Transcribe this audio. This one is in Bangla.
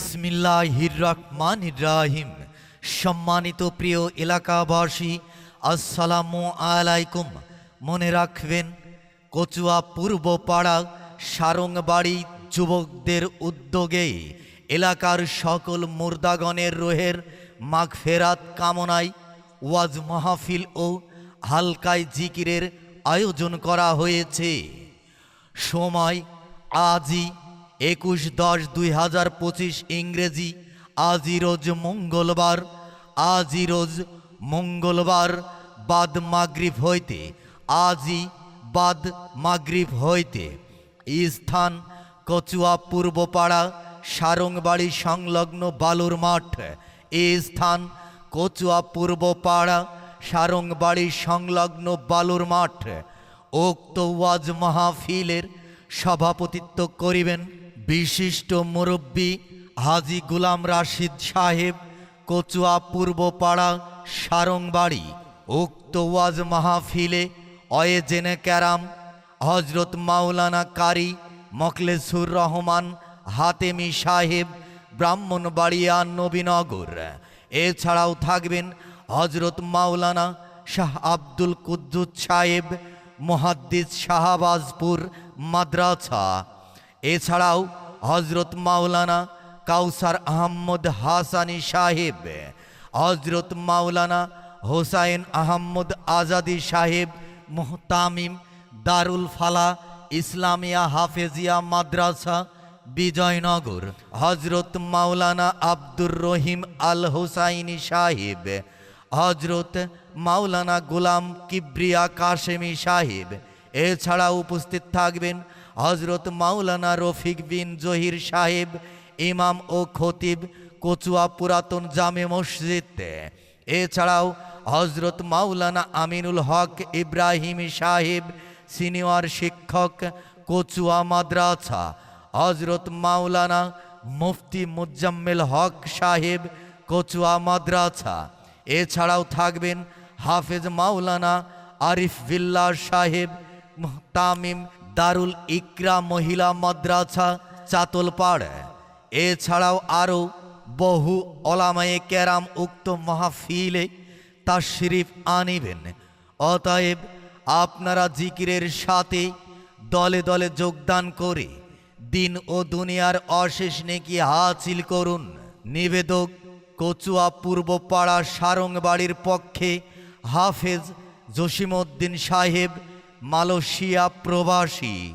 বিসমিল্লাহির সম্মানিত প্রিয় এলাকাবাসী, আসসালামু আলাইকুম। মনে রাখবেন, কচুয়া পূর্ব পাড়া, সারংবাড়ি যুবকদের উদ্যোগে এলাকার সকল মুর্দাগণের রোহের মাগফেরাত কামনায় ওয়াজ মাহফিল ও হালকায় জিকিরের আয়োজন করা হয়েছে। সময় আজই একুশ দশ দুই হাজার পঁচিশ ইংরেজি আজই রোজ মঙ্গলবার আজই রোজ মঙ্গলবার, বাদ মাগরিব হইতে, আজি বাদ মাগরিব হইতে। স্থান কচুয়া পূর্বপাড়া, সারংবাড়ি সংলগ্ন বালুর মাঠ। এ স্থান কচুয়া পূর্বপাড়া, সারংবাড়ি সংলগ্ন বালুর মাঠ। উক্ত ওয়াজ মাহফিলের সভাপতিত্ব করিবেন বিশিষ্ট মুরব্বী হাজি গুলাম রাশিদ সাহেব, কচুয়া পূর্বপাড়া, সারংবাড়ি, উক্ত ওয়াজ মাহফিলে অয়েজেনে ক্যারাম হজরত মাওলানা কারি মকলেসুর রহমান, হাতেমি সাহেব, ব্রাহ্মণবাড়িয়া নবীনগর। এছাড়াও থাকবেন হজরত মাওলানা শাহ আব্দুল কুদ্দুস সাহেব, মহাদ্দিস শাহবাজপুর মাদ্রাসা। এছাড়াও হজরত মাওলানা কাউসার আহম্মদ হাসানি সাহেব হজরত মাওলানা হোসাইন আহম্মদ আজাদি সাহেব, মোহতামিম দারুল ফালা, ইসলামিয়া হাফেজিয়া মাদ্রাসা, বিজয়নগর হজরত মাওলানা আব্দুর রহিম আল হোসাইনি সাহেব হজরত মাওলানা গোলাম কিবরিয়া কাশেমি সাহেব। এছাড়া উপস্থিত থাকবেন হজরত মাওলানা রফিক বিন জহির সাহেব, ইমাম ও খতিব কচুয়া পুরাতন জামে মসজিদ। এছাড়াও হজরত মাওলানা আমিনুল হক ইব্রাহিম সাহেব, সিনিয়র শিক্ষক, কচুয়া মাদ্রাসা। হজরত মাওলানা মুফতি মুজাম্মেল হক সাহেব, কচুয়া মাদ্রাসা। এছাড়াও থাকবেন হাফেজ মাওলানা আরিফ বিল্লাহ সাহেব তামিম দারুল ইকরা মহিলা মাদ্রাসা, চাতলপাড়। এছাড়াও আরও বহু অলামায়ে ক্যারাম উক্ত মাহফিলে তাশরিফ আনিবেন। অতএব আপনারা জিকিরের সাথে দলে দলে যোগদান করে দিন ও দুনিয়ার অশেষ নেকি হাসিল করুন। নিবেদক কচুয়া পূর্বপাড়া সারংবাড়ির পক্ষে হাফেজ জসিমউদ্দিন সাহেব মালয়েশিয়া প্রবাসী।